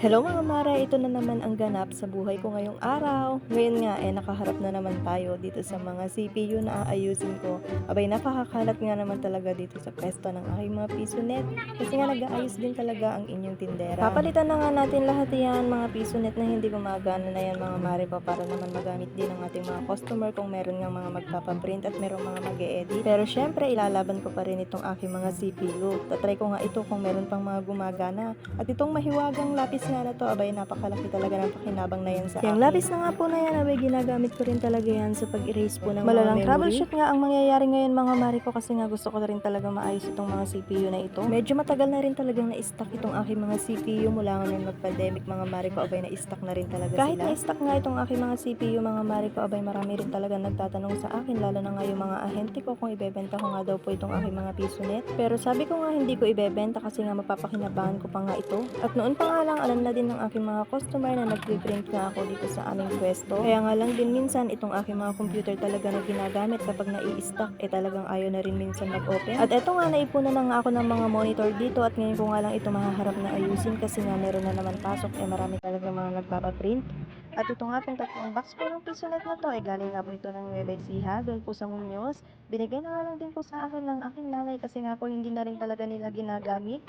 Hello mga mare, ito na naman ang ganap sa buhay ko ngayong araw. Ngayon nga eh nakaharap na naman tayo dito sa mga CPU na aayusin ko. Abay napakakalat nga naman talaga dito sa pwesto ng aking mga piso net. Kasi nga nag-aayos din talaga ang inyong tindera. Papalitan na nga natin lahat yan mga piso net na hindi gumagana na yan mga mare pa para naman magamit din ng ating mga customer kung meron nga mga magpapaprint at meron mga mag edit Pero syempre ilalaban ko pa rin itong aking mga CPU. Tatry ko nga ito kung meron pang mga gumagana. At itong mahiwagang lapis nga na to, abay napakalaki talaga ng pakinabang na yan sa Yung lapis na nga po na yan, abay ginagamit ko rin talaga yan sa pag-erase po ng Malalang mga memory. troubleshoot nga ang mangyayari ngayon mga mari ko kasi nga gusto ko na rin talaga maayos itong mga CPU na ito. Medyo matagal na rin talagang na-stock itong aking mga CPU mula nga nung nag-pandemic mga mari ko, abay na-stock na rin talaga Kahit sila. na-stock nga itong aking mga CPU mga mari ko, abay marami rin talaga nagtatanong sa akin, lalo na nga yung mga ahente ko kung ibebenta ko nga daw po itong aking mga piso net. Pero sabi ko nga hindi ko ibebenta kasi nga mapapakinabangan ko pa nga ito. At noon pa nga lang alam na din ng aking mga customer na nagpiprint nga ako dito sa aming pwesto. Kaya nga lang din minsan itong aking mga computer talaga na ginagamit kapag nai-stock eh talagang ayaw na rin minsan mag-open. At eto nga naipunan na nga ako ng mga monitor dito at ngayon ko nga lang ito mahaharap na ayusin kasi nga meron na naman pasok eh marami talaga mga nagpapaprint. At ito nga pong tatlong box po ng pisonet na to ay galing nga po ito ng Nueva Ecija doon po sa Muñoz. Binigay na nga lang din po sa akin ng aking nanay kasi nga po hindi na rin talaga nila ginagamit.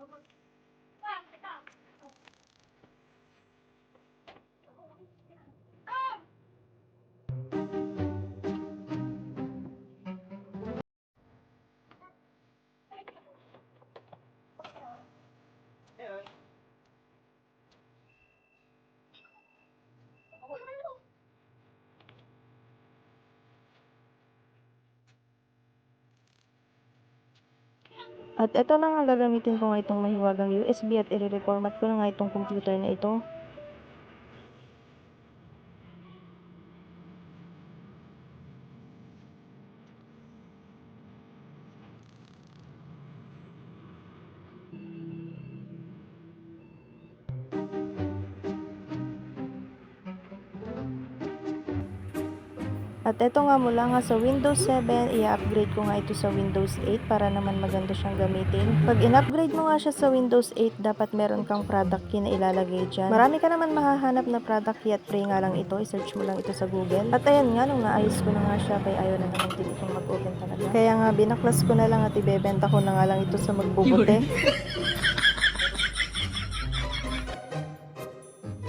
public At ito na nga gagamitin ko nga itong mahiwagang USB at i-reformat ko na nga itong computer na ito. At ito nga mula nga sa Windows 7, i-upgrade ko nga ito sa Windows 8 para naman maganda siyang gamitin. Pag in-upgrade mo nga siya sa Windows 8, dapat meron kang product key na ilalagay dyan. Marami ka naman mahahanap na product key at free nga lang ito. I-search mo lang ito sa Google. At ayan nga, nung naayos ko na nga siya, kaya ayaw na naman din itong mag-open talaga. Kaya nga, binaklas ko na lang at ibebenta ko na nga lang ito sa magbubuti.